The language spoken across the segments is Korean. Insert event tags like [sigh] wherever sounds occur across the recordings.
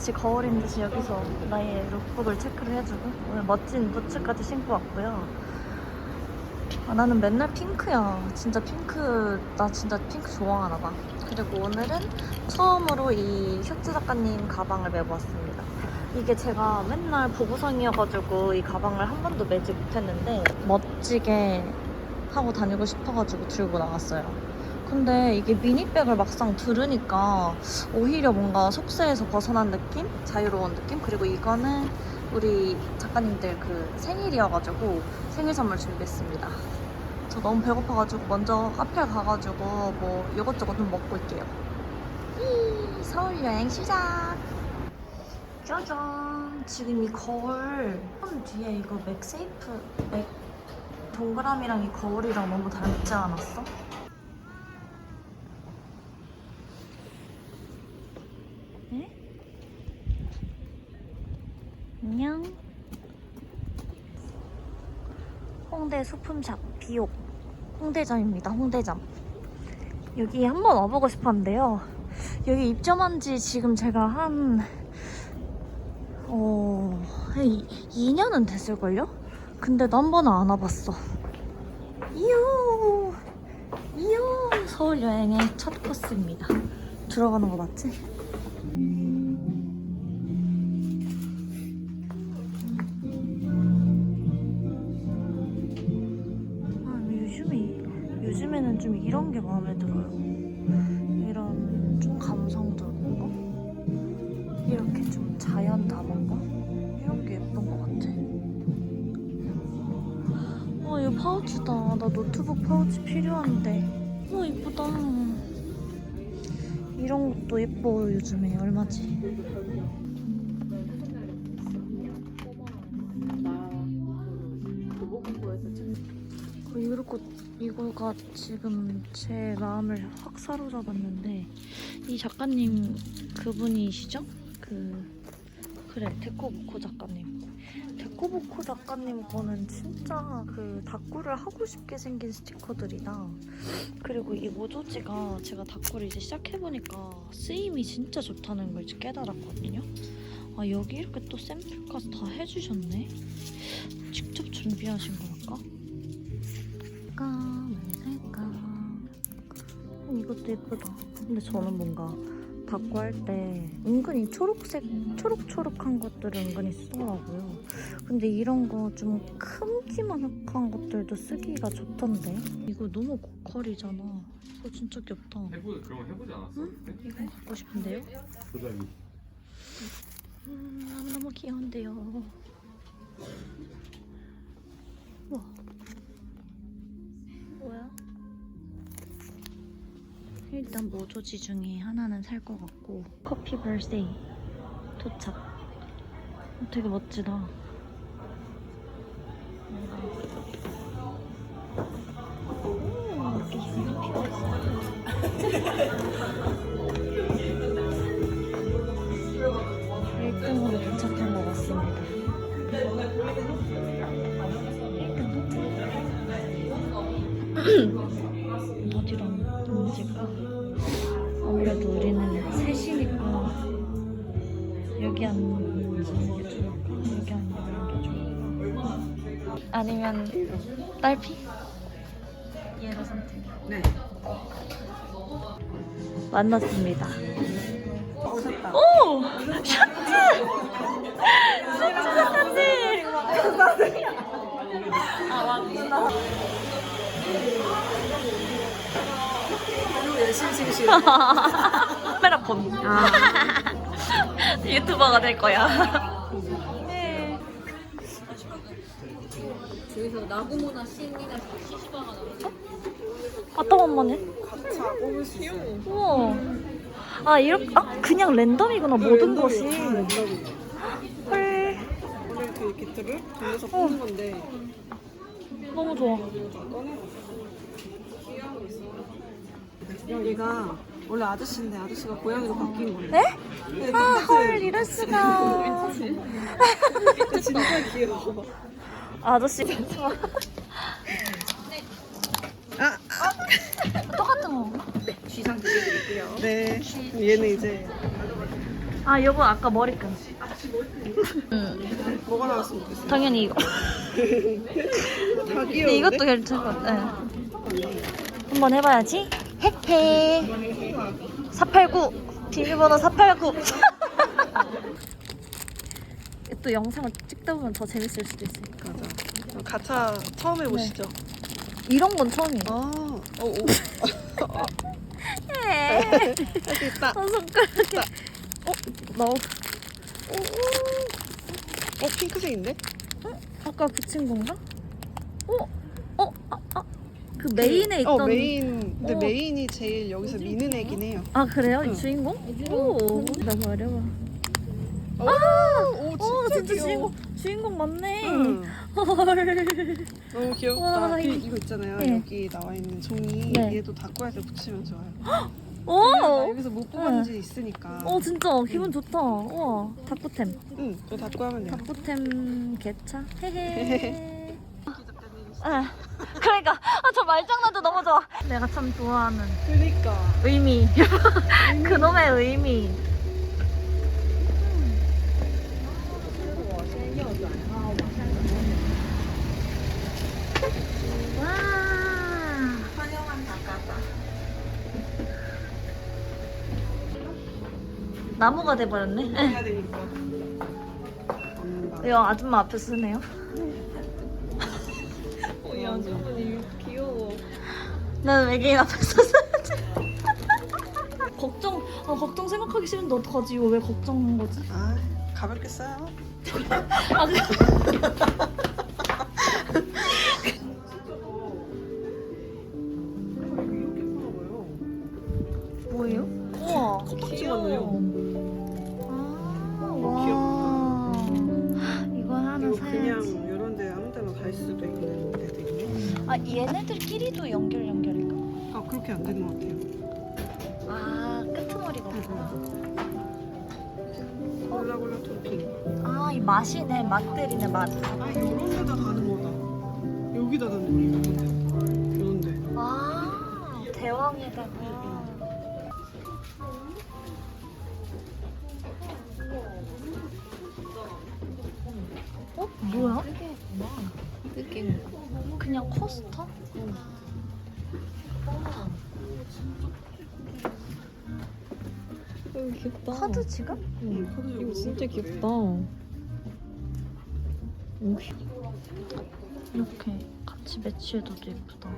마치 거울인 듯이 여기서 나의 룩북을 체크를 해주고 오늘 멋진 부츠까지 신고 왔고요. 아, 나는 맨날 핑크야. 진짜 핑크 나 진짜 핑크 좋아하나 봐. 그리고 오늘은 처음으로 이 셔츠 작가님 가방을 메고 왔습니다. 이게 제가 맨날 보부상이어가지고 이 가방을 한 번도 매지 못했는데 멋지게 하고 다니고 싶어가지고 들고 나왔어요. 근데 이게 미니백을 막상 들으니까 오히려 뭔가 속세에서 벗어난 느낌? 자유로운 느낌? 그리고 이거는 우리 작가님들 그 생일이어가지고 생일 선물 준비했습니다. 저 너무 배고파가지고 먼저 카페 가가지고 뭐 이것저것 좀 먹고 올게요. 이 서울 여행 시작! 짜잔! 지금 이 거울 폰 뒤에 이거 맥세이프 맥 동그라미랑 이 거울이랑 너무 닮지 않았어? 네? 안녕. 홍대 소품샵 비옥 홍대점입니다. 홍대점. 여기 한번 와보고 싶었는데요. 여기 입점한 지 지금 제가 한, 어, 한 2, 년은 됐을걸요? 근데도 한 번은 안 와봤어. 이요! 이요! 서울 여행의 첫 코스입니다. 들어가는 거 맞지? 좀 이런 게 마음에 들어요. 이런 좀 감성적인 거? 이렇게 좀 자연 담은 거? 이런 게 예쁜 것 같아. 아, 이거 파우치다. 나 노트북 파우치 필요한데. 어, 이쁘다. 이런 것도 예뻐, 요즘에. 얼마지? 어, 이렇게 이거가 지금 제 마음을 확 사로잡았는데 이 작가님 그분이시죠? 그 그래 데코보코 작가님 데코보코 작가님 거는 진짜 그 다꾸를 하고 싶게 생긴 스티커들이다 그리고 이 모조지가 제가 다꾸를 이제 시작해보니까 쓰임이 진짜 좋다는 걸 깨달았거든요 아 여기 이렇게 또 샘플까지 다 해주셨네 직접 준비하신 걸까? 살까 말살까 음, 이것도 예쁘다 근데 저는 뭔가 다꾸 할때 은근히 초록색 초록초록한 것들을 은근히 쓰더라고요 근데 이런 거 좀 큼지막한 것들도 쓰기가 좋던데 이거 너무 고컬이잖아 이거 진짜 귀엽다 해보 그런 거 해보지 않았어? 그때? 이거 갖고 싶은데요? 도자기. 음, 너무너무 귀여운데요 우와 뭐야? 일단 모조지 중에 하나는 살 것 같고. 커피 벌세이 도착. 어, 되게 멋지다. 오, 이렇게 아니면 딸피? 얘로 선택. 네. 만났습니다. 오셨다. 오! 셔츠! 셔츠 사진! 너무 열심히 찍으시고. 카메라폰. 유튜버가 될 거야. 저기서 나고모나 신이나 시시바가 어떤 한 번에? 가차 뽑을 수 있어요. 우와. 아, 이렇게, 아, 그냥 랜덤이구나, 모든 것이. 랜덤이에요. 헐, 오늘 그 기트를 돌려서 어. 뽑는 건데 너무 좋아. 여기가 원래 아저씨인데 아저씨가 고양이로 바뀐 거예요. 네? 네, 아, 헐, 이럴 수가. [laughs] 진짜 귀여워. 아저씨. 아, 똑같은 네. 얘는 이제 아 여보 아까 머리끈. 뭐가 나왔으면 좋겠어요. 당연히 이거. 다 근데 귀여운데? 이것도 괜찮을 것 같아. 네. 한번 해봐야지. 헤헤. 489. 비밀번호 489. [laughs] 또 영상을 찍다 보면 더 재밌을 수도. 맞아. 가차 처음 해보시죠. 이런 건 처음이에요. 아, 어, 오. [laughs] 네. 할수 있다. 어, 손가락에. 어? 나 어, 핑크색인데? 아까 붙인 건가? 어? 어? 아, 아. 그 메인에 있던. 어, 메인. 근데 어. 메인이 제일 여기서 미는 애긴 해요. 아 그래요? 이 응. 주인공? 오. 나 버려봐. 아! 오, 어 진짜, 진짜 귀여워. 주인공 주인공 맞네. 응. 헐. [laughs] 너무 귀엽다. 와, 그, 이- 이거 있잖아요. 네. 여기 나와 있는 종이. 네. 얘도 닭고에서 붙이면 좋아요. 나 오. 여기서 못 뽑은 지 있으니까. 어 진짜 기분 좋다. 우와 닭구템. 응, 저 닭고 하면 돼요. 닭구템 개차. 헤헤. [laughs] 아, 그러니까 아, 저 말장난도 너무 좋아. 내가 참 좋아하는 그니까. 의미. [laughs] 그놈의 의미. 나무가 돼버렸네. 해야 되니까. 아줌마 앞에 쓰네요. 어, 이 아주머니 귀여워. 난 외계인 앞에 썼어야지. [laughs] 걱정, 아, 걱정 생각하기 싫은데 어떡하지? 이거 왜 걱정한 거지? 아, 가볍게 써요. [laughs] 아, 그... 아, 얘네들끼리도 연결 연결인가? 아, 그렇게 안 되는 것 같아요. 아, 끄트머리가 없구나. 골라골라 토핑. 아, 이 맛이네. 맛들이네, 맛. 아, 이런 데다 가는 거다. 여기다 넣는 거야, 이런 데. 아, 대왕에다가. 어? 뭐야? 느낌. 그냥 코스터? 어, 귀엽다. 카드 지갑? 응, 카드 이거 진짜 귀엽다. 이렇게 같이 매치해둬도 예쁘다.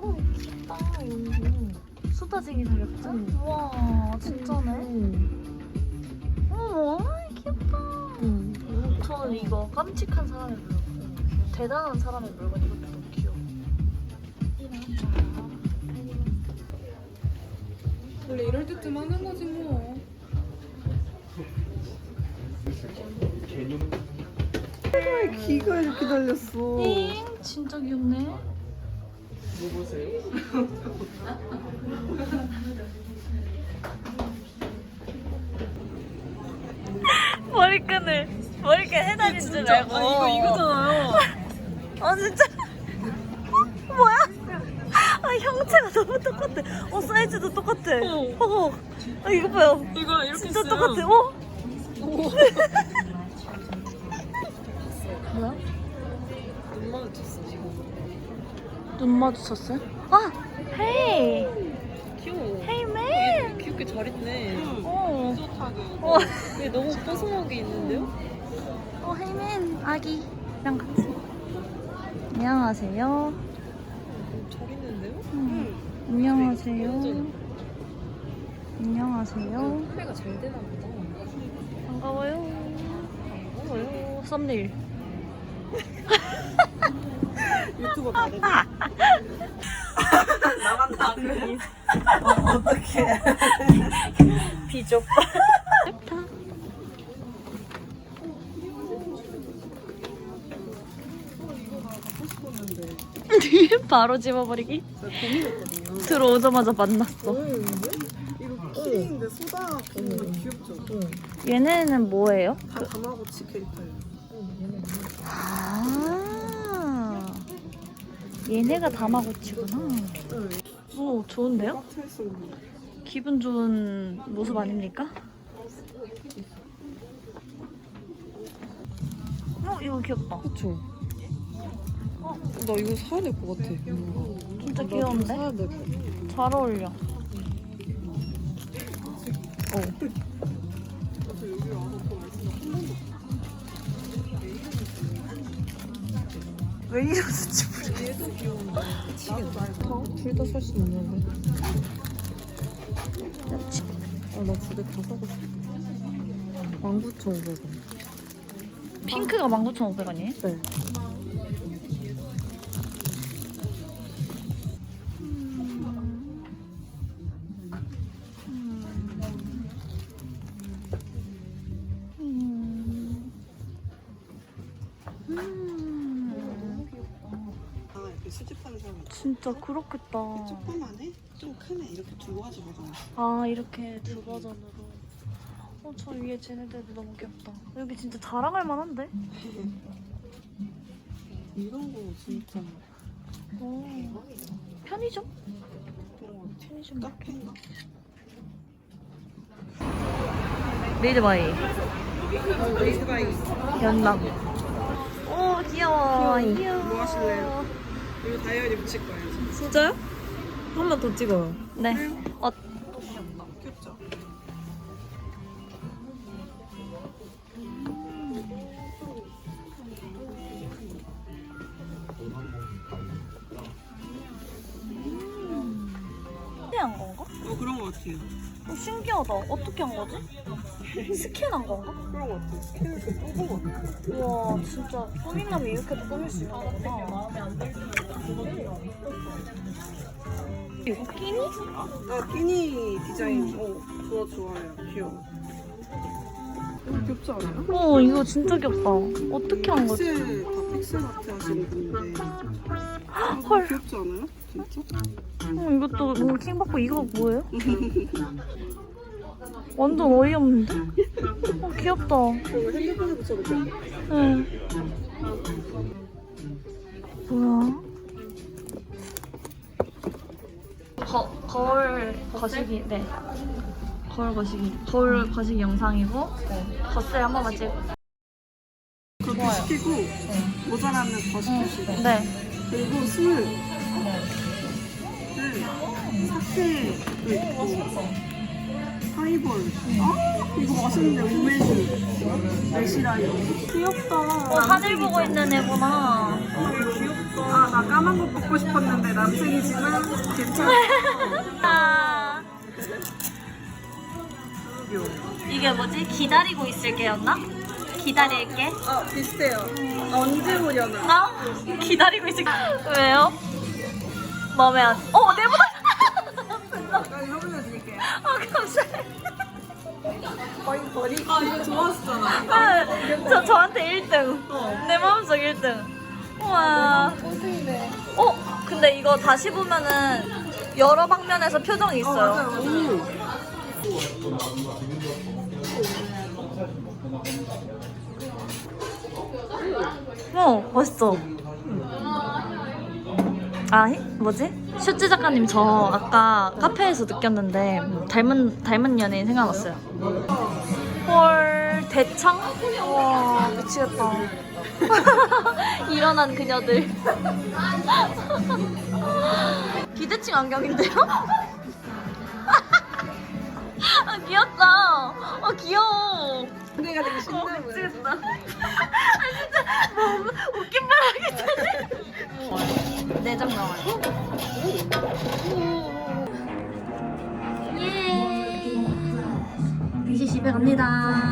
어, 예쁘다, 이거. 수다쟁이 살렸죠? 우와, 진짜네. 어머, 귀엽다. 저는 이거 깜찍한 사람의 물건, 대단한 사람의 물건 이것도 너무 귀여워. 원래 이럴 때쯤 하는 거지 뭐. 귀가 이렇게 달렸어. 잉, 진짜 귀엽네. [laughs] 머리끈을 머리끈 해다니는 줄 알고. 이거 이거잖아요. [laughs] 아 진짜. 뭐야? 아 형체가 너무 똑같아. 어 사이즈도 똑같아. 어. 아 이거 봐요. 이거 이렇게 진짜 쓰면 똑같아. 어? 뭐야? 눈 마주쳤어 지금. 눈 마주쳤어요? 아, 헤이, 귀여워. 헤이 맨. 귀엽게 잘했네. 어. 어, 근데 너무 뽀송하게 있는데요? 어, 헤이 맨 아기랑 같이. 안녕하세요. 잘 있는데요? 음, 안녕하세요. 안녕하세요. 소리가 잘 되나 보다. 반가워요. 반가워요. 썸네일. [laughs] 유튜버 다 돼. 나간다. 어, 어떡해. 비좁. [laughs] 바로 집어버리기. 고민했거든요. 들어오자마자 만났어. 이거 키링인데 소다 키링 귀엽죠? 얘네는 뭐예요? 다 다마고치 캐릭터예요. 얘네가 다마고치구나. 응. 오, 좋은데요? 꽉 차있어. 기분 좋은 모습 아닙니까? 어, 이거 귀엽다. 그쵸? 어, 나 이거 사야 될 것 같아. 진짜 나 귀여운데? 사야 될 것 같아. 잘 어울려. 그 왜 이러는지 모르겠어. 얘도 귀여운데. 미치겠다. 둘다 살 수 있는데. 아, 나 두 개 다 사고 싶어. 19,500원. 핑크가 19,500원이에요? 네. 진짜 그렇겠다. 조그만해? 좀 크네. 이렇게 두 가지 보잖아. 아 이렇게 두 버전으로. 어 저 위에 쟤네들도 너무 귀엽다. 여기 진짜 자랑할 만한데? [laughs] 이런 거 진짜 오. 편의점? 그런 거. 편의점. 카페인가? 메이드바이 레이드바이 연남. 오 귀여워. 귀여워. 뭐 하실래요? 이거 다이어리 붙일 거예요. 진짜요? 한 번 더 찍어요. 네. 어. 귀엽죠? 스캔한 건가? 어, 그런 거 같아요. 어, 신기하다. 어떻게 한 거지? [laughs] 스캔한 건가? 그런 거 같아. 스캔을 좀 뽑은 거 같아. 우와 진짜 꾸민다면 이렇게도 꾸밀 수 있는 거구나. 이거 끼니? 아, 끼니 디자인. 어, 좋아, 좋아요. 귀여워. 이거 귀엽지 않아요? 어 이거 진짜 귀엽다. 어떻게 한 거지? 픽셀, 다 픽셀 아트 하시는 분인데. 아, 헐. 귀엽지 않아요? 진짜? 어, 이것도 뭔가 킹 받고 이거 뭐예요? [laughs] 완전 어이없는데? 어, 귀엽다. 핸드폰에 붙여도 돼. 응. 뭐야? 거, 거울 거시기, 네. 거울 거시기. 거울 거시기 영상이고, 덧세 한 번만 찍 그렇게 좋아요. 시키고, 모자라면 더 시키시고. 네. 그리고 술. 을 사케도 있고. 하이볼. 아, 이거 맛있는데, 우메주. 매시라요. 귀엽다. 어, 하늘 보고 있는 애구나. 아, 나 까만 거 먹고 싶었는데, 남생이지만 괜찮아. [laughs] 아. 이게 뭐지? 기다리고 있을게였나? 기다릴게. 아, 비슷해요. 언제 오려나? 아, 기다리고 있을게. 왜요? 마음에 안. 어, 내보다. 거의 버리. 아, 이거 좋았었잖아. 네, 저 저한테 1등. 내 마음속 1등. 우와. 꼴등이네. 어, 근데 이거 다시 보면은 여러 방면에서 표정이 있어요. 오. 어, 멋있어. 아, 히- 뭐지? 슈즈 작가님 저 아까 카페에서 느꼈는데 닮은 닮은 연예인 생각났어요. 헐, 대창? 와, 미치겠다. [laughs] 일어난 그녀들. [laughs] 기대칭 안경인데요? 내장 나와요. 예. 이제 집에 갑니다.